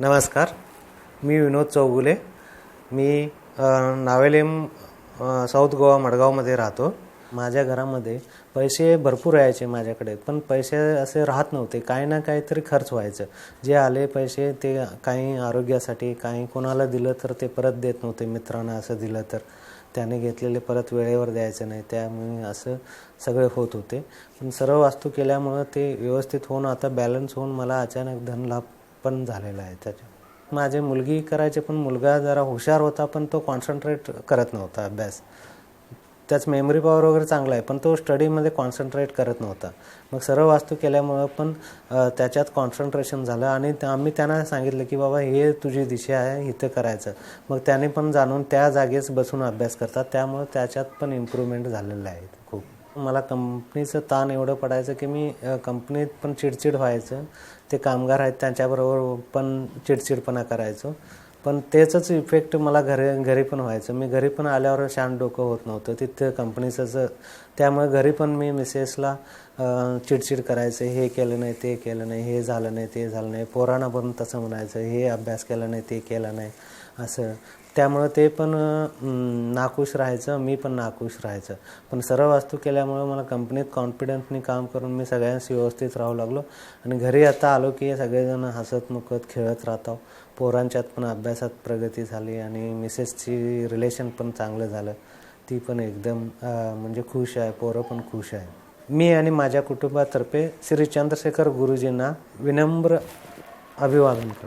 नमस्कार. मी विनोद चौगुले. मी नावेलेम साऊथ गोवा मडगावमध्ये राहतो. माझ्या घरामध्ये पैसे भरपूर यायचे माझ्याकडे पण पैसे असे राहत नव्हते. काही ना काहीतरी खर्च व्हायचं. जे आले पैसे ते काही आरोग्यासाठी काही कोणाला दिलं तर ते परत देत नव्हते. मित्रांना असं दिलं तर त्याने घेतलेले परत वेळेवर द्यायचं नाही. त्यामुळे असं सगळे होत होते. पण सर्व वास्तू केल्यामुळं ते व्यवस्थित होऊन आता बॅलन्स होऊन मला अचानक धनलाभ पण झालेला आहे. त्याच्या माझे मुलगी करायचे पण मुलगा जरा हुशार होता पण तो कॉन्सन्ट्रेट करत नव्हता अभ्यास. त्याच मेमरी पॉवर वगैरे चांगला आहे पण तो स्टडीमध्ये कॉन्सन्ट्रेट करत नव्हता. मग सर्व वास्तू केल्यामुळं पण त्याच्यात कॉन्सन्ट्रेशन झालं आणि त्या- आम्ही त्यांना सांगितलं की बाबा हे तुझी दिशा आहे इथं करायचं. मग त्याने पण जाणून त्या जागेच बसून अभ्यास करतात त्यामुळं त्याच्यात पण इम्प्रूव्हमेंट झालेलं आहे खूप. मला कंपनीचं ताण एवढं पडायचं की मी कंपनीत पण चिडचिड व्हायचं. ते कामगार आहेत त्यांच्याबरोबर पण चिडचिडपणा करायचो. पण त्याचंच इफेक्ट मला घरी घरी पण व्हायचं. मी घरी पण आल्यावर शांत डोकं होत नव्हतं. तिथं कंपनीचंच त्यामुळे घरी पण मी मिसेसला चिडचिड करायचं हे केलं नाही ते केलं नाही हे झालं नाही ते झालं नाही पोरांना पण तसं म्हणायचं हे अभ्यास केला नाही ते केलं नाही असं. त्यामुळं ते पण नाखुश राहायचं मी पण नाखुश राहायचं. पण सर्व वास्तू केल्यामुळं मला कंपनीत कॉन्फिडन्सनी काम करून मी सगळ्यांशी व्यवस्थित राहू लागलो. आणि घरी आता आलो की सगळेजण हसत मुखत खेळत राहतो. पोरांच्यात पण अभ्यासात प्रगती झाली आणि मिसेसची रिलेशन पण चांगलं झालं. ती पण एकदम म्हणजे खुश आहे पोरं पण खुश आहे. मी आणि माझ्या कुटुंबातर्फे श्री चंद्रशेखर गुरुजींना विनम्र अभिवादन करतो.